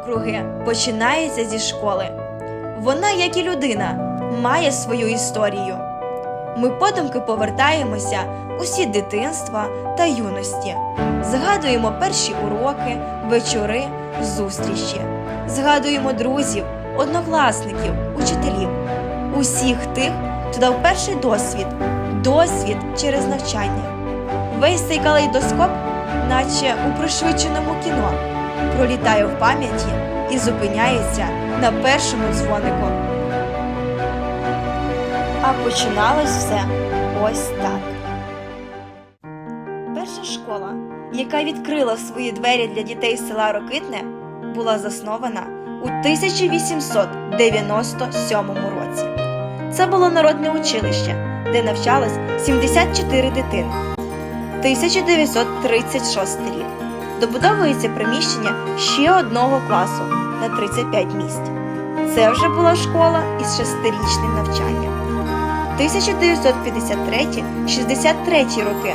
навкруги починається зі школи. Вона, як і людина, має свою історію. Ми подумки повертаємося у світ дитинства та юності, згадуємо перші уроки, вечори, зустрічі, згадуємо друзів, однокласників, учителів, усіх тих, хто дав перший досвід, досвід через навчання. Весь цей калейдоскоп, наче у пришвидшеному кіно, пролітає в пам'яті і зупиняється на першому дзвонику. А починалось все ось так. Перша школа, яка відкрила свої двері для дітей села Рокитне, була заснована у 1897 році. Це було народне училище, де навчалось 74 дитини. 1936 рік. Добудовується приміщення ще одного класу на 35 місць. Це вже була школа із шестирічним навчанням. 1953-63 роки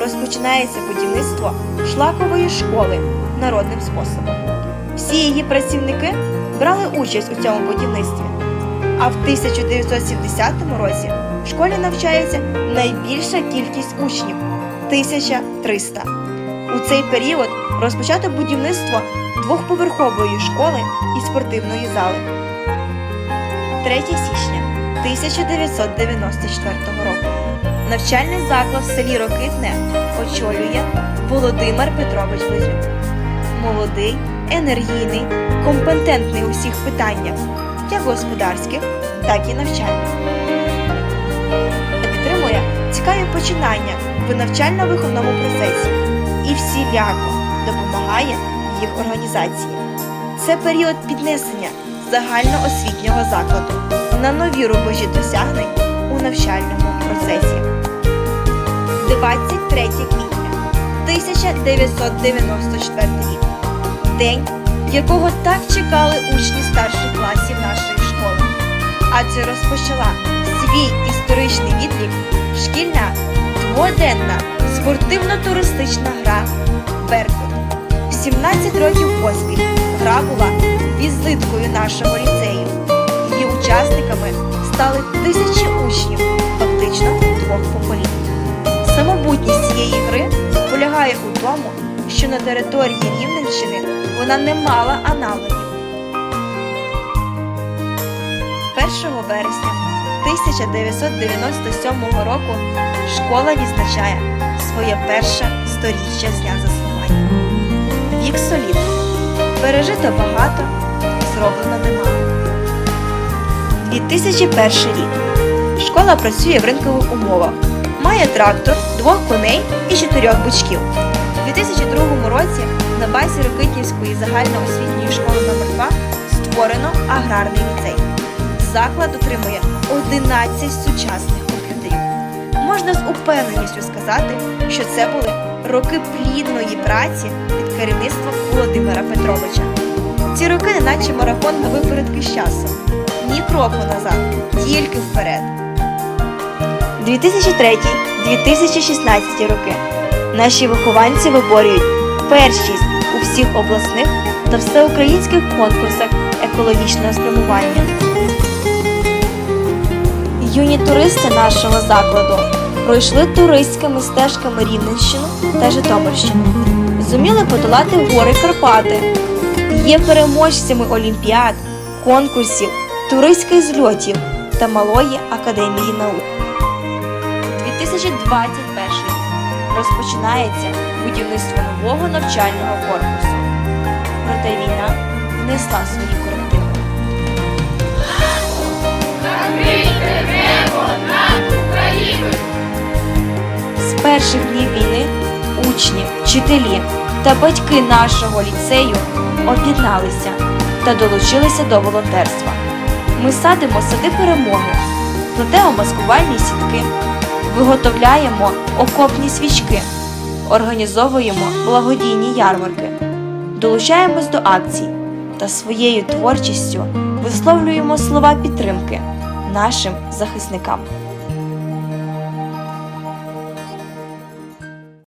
розпочинається будівництво шлакової школи народним способом. Всі її працівники брали участь у цьому будівництві. А в 1970 році в школі навчається найбільша кількість учнів 1300. У цей період розпочато будівництво двохповерхової школи і спортивної зали. 3 січня 1994 року. Навчальний заклад в селі Рокитне очолює Володимир Петрович Близнюк. Молодий, енергійний, компетентний у всіх питаннях, як господарських, так і навчальних. Підтримує цікаві починання в навчально-виховному процесі і всіляко допомагає їх організації. Це період піднесення загальноосвітнього закладу на нові рубежі досягнень у навчальному процесі. 23 квітня 1994 рік. День, якого так чекали учні старших класів нашої школи. Адже розпочала свій історичний відлік шкільна дводенна спортивно-туристична гра поспіль гра візиткою нашого ліцею. Її учасниками стали тисячі учнів, фактично двох поколінь. Самобутність цієї гри полягає у тому, що на території Рівненщини вона не мала аналогів. 1 вересня 1997 року школа відзначає своє перше сторіччя з дня заснування. Вік солідний. Пережито багато, зроблено немало. 2001 рік. Школа працює в ринкових умовах. Має трактор, двох коней і чотирьох бичків. У 2002 році на базі Рокитнівської загальноосвітньої школи номер 2 створено аграрний ліцей. Заклад отримує 11 сучасних комп'ютерів. Можна з упевненістю сказати, що це були роки плідної праці під керівництвом Володимира Петровича. Ці роки неначе марафон на випередки з часом. Ні кроку назад, тільки вперед. 2003-2016 роки наші вихованці виборюють першість у всіх обласних та всеукраїнських конкурсах екологічного спрямування. Юні туристи нашого закладу пройшли туристськими стежками Рівненщину та Житомирщину. Зуміли подолати гори Карпати. Є переможцями олімпіад, конкурсів, туристських зльотів та Малої академії наук. 2021 рік розпочинається будівництво нового навчального корпусу. Проте війна внесла свої корективи. Вчителі та батьки нашого ліцею об'єдналися та долучилися до волонтерства. Ми садимо сади перемоги, плетемо маскувальні сітки, виготовляємо окопні свічки, організовуємо благодійні ярмарки, долучаємось до акцій та своєю творчістю висловлюємо слова підтримки нашим захисникам.